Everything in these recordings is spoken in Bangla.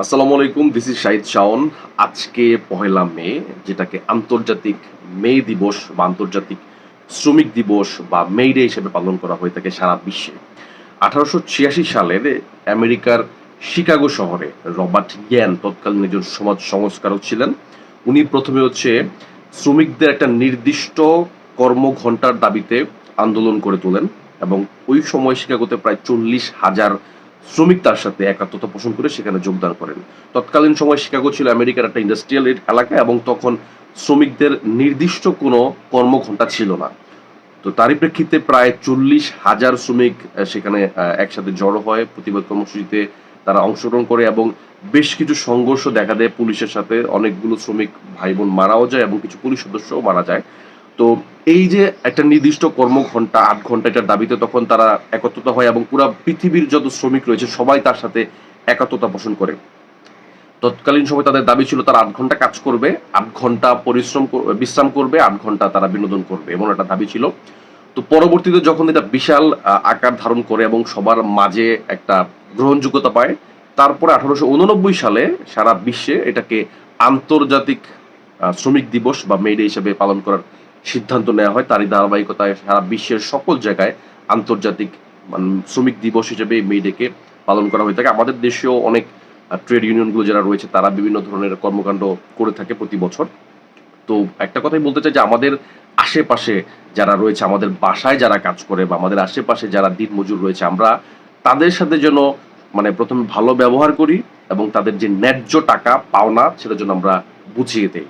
আসসালামু আলাইকুম দিস ইজ শাহিদ শাওন আজকে পহেলা মে, যেটাকে আন্তর্জাতিক মে দিবস বা আন্তর্জাতিক শ্রমিক দিবস বা মে ডে হিসেবে পালন করা হয়ে থাকে সারা বিশ্বে। আঠারোশো ছিয়াশি সালের আমেরিকার শিকাগো শহরে রবার্ট ইয়ান তৎকালীন একজন সমাজ সংস্কারক ছিলেন। উনি প্রথমে হচ্ছে শ্রমিকদের একটা নির্দিষ্ট কর্মঘণ্টার দাবিতে আন্দোলন করে তোলেন এবং ওই সময় শিকাগোতে প্রায় চল্লিশ হাজার শ্রমিক তার সাথে একাত্মতা পোষণ করে সেখানে যোগদান করেন। তৎকালীন সময় শিকাগো ছিল আমেরিকার একটা ইন্ডাস্ট্রিয়াল এলাকা এবং তখন শ্রমিকদের নির্দিষ্ট কোনো কর্মঘণ্টা ছিল না। তো তারই প্রেক্ষিতে প্রায় চল্লিশ হাজার শ্রমিক সেখানে একসাথে জড়ো হয় প্রতিবাদ কর্মসূচিতে তারা অংশগ্রহণ করে এবং বেশ কিছু সংঘর্ষ দেখা দেয় পুলিশের সাথে। অনেকগুলো শ্রমিক ভাই বোন মারাও যায় এবং কিছু পুলিশ সদস্যও মারা যায়। তো এই যে একটা নির্দিষ্ট কর্মঘন্টা আট ঘণ্টা এটার দাবিতে তখন তারা একত্রতা হয় এবং পুরো পৃথিবীর যত শ্রমিক রয়েছে সবাই তার সাথে একাত্মতা পোষণ করে। তৎকালীন সময় তাদের দাবি ছিল তারা আট ঘণ্টা কাজ করবে, আট ঘণ্টা পরিশ্রম বিশ্রাম করবে, আট ঘণ্টা তারা বিনোদন করবে এমন একটা দাবি ছিল। তো পরবর্তীতে যখন এটা বিশাল আকার ধারণ করে এবং সবার মাঝে একটা গ্রহণযোগ্যতা পায়, তারপরে আঠারোশো উননব্বই সালে সারা বিশ্বে এটাকে আন্তর্জাতিক শ্রমিক দিবস বা মে ডে হিসেবে পালন করার সিদ্ধান্ত নেওয়া হয় তারই ধারাবাহিকতায় সারা বিশ্বের সকল জায়গায় আন্তর্জাতিক মানে শ্রমিক দিবস হিসেবে এই মে ডেকে পালন করা হয়ে থাকে। আমাদের দেশেও অনেক ট্রেড ইউনিয়নগুলো যারা রয়েছে, তারা বিভিন্ন ধরনের কর্মকাণ্ড করে থাকে প্রতি বছর। তো একটা কথাই বলতে চাই যে, আমাদের আশেপাশে যারা রয়েছে, আমাদের বাসায় যারা কাজ করে বা আমাদের আশেপাশে যারা দিন মজুর রয়েছে, আমরা তাদের সাথে যেন মানে প্রথমে ভালো ব্যবহার করি এবং তাদের যে ন্যায্য টাকা, পাওনা, সেটা যেন আমরা বুঝিয়ে দেই।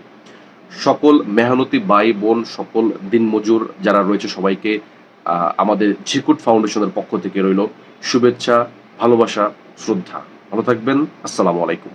সকল মেহনতি ভাই বোন, সকল দিনমজুর যারা রয়েছে সবাইকে আমাদের ঝিকুট ফাউন্ডেশনের পক্ষ থেকে রইল শুভেচ্ছা, ভালোবাসা, শ্রদ্ধা। ভালো থাকবেন, আসসালামু আলাইকুম।